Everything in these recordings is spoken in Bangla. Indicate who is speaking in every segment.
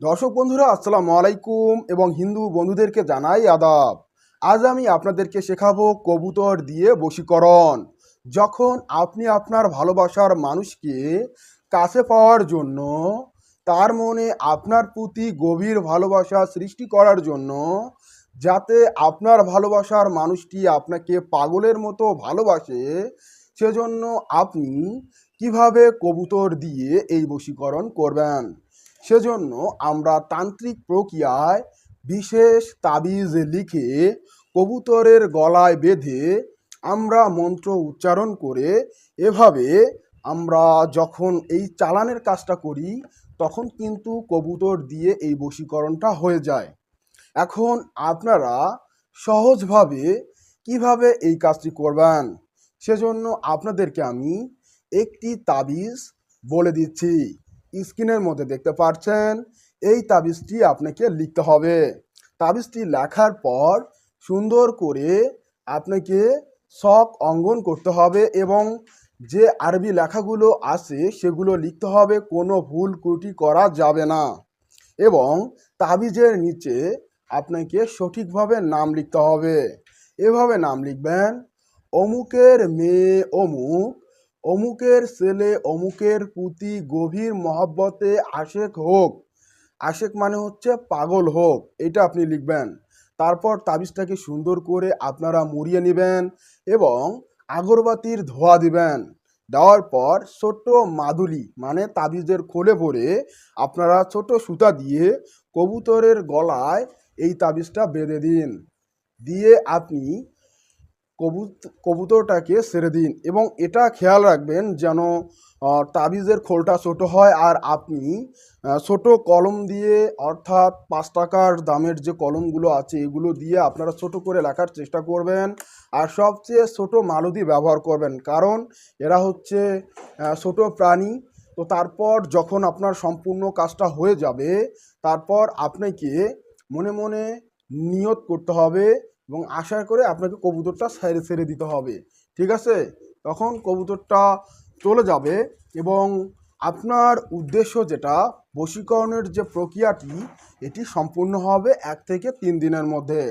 Speaker 1: দর্শক বন্ধুরা, আসসালামু আলাইকুম এবং হিন্দু বন্ধুদেরকে জানাই আদাব। আজ আমি আপনাদেরকে শেখাবো কবুতর দিয়ে বশীকরণ। যখন আপনি আপনার ভালোবাসার মানুষকে কাছে পাওয়ার জন্য, তার মনে আপনার প্রতি গভীর ভালোবাসা সৃষ্টি করার জন্য, যাতে আপনার ভালোবাসার মানুষটি আপনাকে পাগলের মতো ভালোবাসে, সেজন্য আপনি কীভাবে কবুতর দিয়ে এই বশীকরণ করবেন? সেজন্য আমরা তান্ত্রিক প্রক্রিয়ায় বিশেষ তাবিজ লিখে কবুতরের গলায় বেঁধে আমরা মন্ত্র উচ্চারণ করে এভাবে আমরা যখন এই চালানের কাজটা করি, তখন কিন্তু কবুতর দিয়ে এই বশীকরণটা হয়ে যায়। এখন আপনারা সহজভাবে কীভাবে এই কাজটি করবেন, সেজন্য আপনাদেরকে আমি একটি তাবিজ বলে দিচ্ছি। স্ক্রিনের মধ্যে দেখতে পাচ্ছেন এই তাবিজটি আপনাকে লিখতে হবে। তাবিজটি লেখার পর সুন্দর করে আপনাকে শখ অঙ্কন করতে হবে এবং যে আরবি লেখাগুলো আছে সেগুলো লিখতে হবে, কোনো ভুল ত্রুটি করা যাবে না। এবং তাবিজের নিচে আপনাকে সঠিকভাবে নাম লিখতে হবে। এভাবে নাম লিখবেন, অমুকের মেয়ে অমুক অমুকের ছেলে, অমুকের প্রতি গভীর মহাব্বতে আশেক হোক। আশেক মানে হচ্ছে পাগল হোক, এটা আপনি লিখবেন। তারপর তাবিজটাকে সুন্দর করে আপনারা মুড়িয়ে নেবেন এবং আগরবাতির ধোয়া দিবেন। দেওয়ার পর ছোট্ট মাদুলি মানে তাবিজের খোলে ভরে আপনারা ছোট সুতা দিয়ে কবুতরের গলায় এই তাবিজটা বেঁধে দিন। দিয়ে আপনি কবুত কবুতরটাকে ছেড়ে দিন এবং এটা খেয়াল রাখবেন যেন তাবিজের খোলটা ছোট হয় আর আপনি ছোট কলম দিয়ে অর্থাৎ পাঁচ টাকার দামের যে কলমগুলো আছে এগুলো দিয়ে আপনারা ছোট করে লেখার চেষ্টা করবেন আর সবচেয়ে ছোট মালতি ব্যবহার করবেন। কারণ এরা হচ্ছে ছোট প্রাণী। তো তারপর যখন আপনার সম্পূর্ণ কাজটা হয়ে যাবে, তারপর আপনাকে মনে মনে নিয়ত করতে হবে এবং আশা করে আপনাকে কবুতরটা ছেড়ে ছেড়ে দিতে হবে। ঠিক আছে? তখন কবুতরটা চলে যাবে এবং আপনার উদ্দেশ্য যেটা, বশীকরণের যে প্রক্রিয়াটি, এটি সম্পূর্ণ হবে এক থেকে তিন দিনের মধ্যে।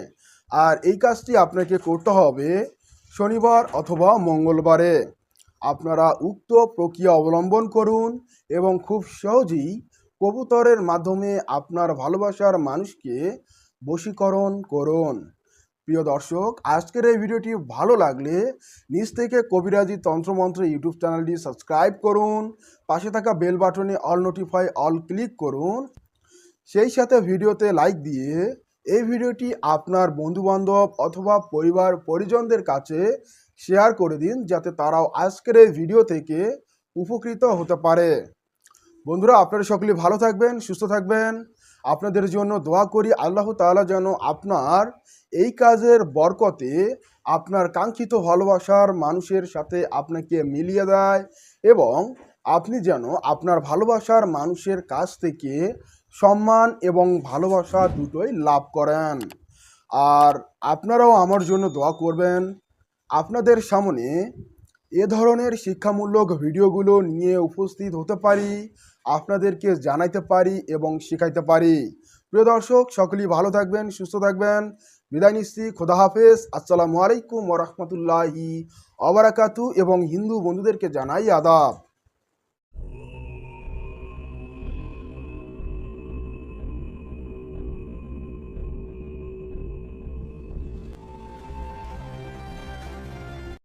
Speaker 1: আর এই কাজটি আপনাকে করতে হবে শনিবার অথবা মঙ্গলবারে। আপনারা উক্ত প্রক্রিয়া অবলম্বন করুন এবং খুব সহজেই কবুতরের মাধ্যমে আপনার ভালোবাসার মানুষকে বশীকরণ করুন। প্রিয় দর্শক, আজকের এই ভিডিওটি ভালো লাগলে নিজ থেকে কবিরাজি তন্ত্রমন্ত্র ইউটিউব চ্যানেলটি সাবস্ক্রাইব করুন, পাশে থাকা বেল বাটনে অল নোটিফাই, অল ক্লিক করুন। সেই সাথে ভিডিওতে লাইক দিয়ে এই ভিডিওটি আপনার বন্ধুবান্ধব অথবা পরিবার পরিজনদের কাছে শেয়ার করে দিন, যাতে তারাও আজকের এই ভিডিও থেকে উপকৃত হতে পারে। বন্ধুরা, আপনারা সকলে ভালো থাকবেন, সুস্থ থাকবেন। আপনাদের জন্য দোয়া করি, আল্লাহ তাআলা যেন আপনার এই কাজের বরকতে আপনার কাঙ্ক্ষিত ভালোবাসার মানুষের সাথে আপনাকে মিলিয়ে দেয় এবং আপনি যেন আপনার ভালোবাসার মানুষের কাছ থেকে সম্মান এবং ভালোবাসা দুটোই লাভ করেন। আর আপনারাও আমার জন্য দোয়া করবেন। আপনাদের সামনে এ ধরনের শিক্ষামূলক ভিডিওগুলো নিয়ে উপস্থিত হতে পারি। আপনাদেরকে জানাইতে পারি এবং শিখাইতে পারি। প্রিয় দর্শক, সকলেই ভালো থাকবেন, সুস্থ থাকবেন। বিদায় নিচ্ছি, খোদা হাফেজ। আসসালামু আলাইকুম ওরহমতুল্লাহি অবরাকাতু এবং হিন্দু বন্ধুদেরকে জানাই আদাব।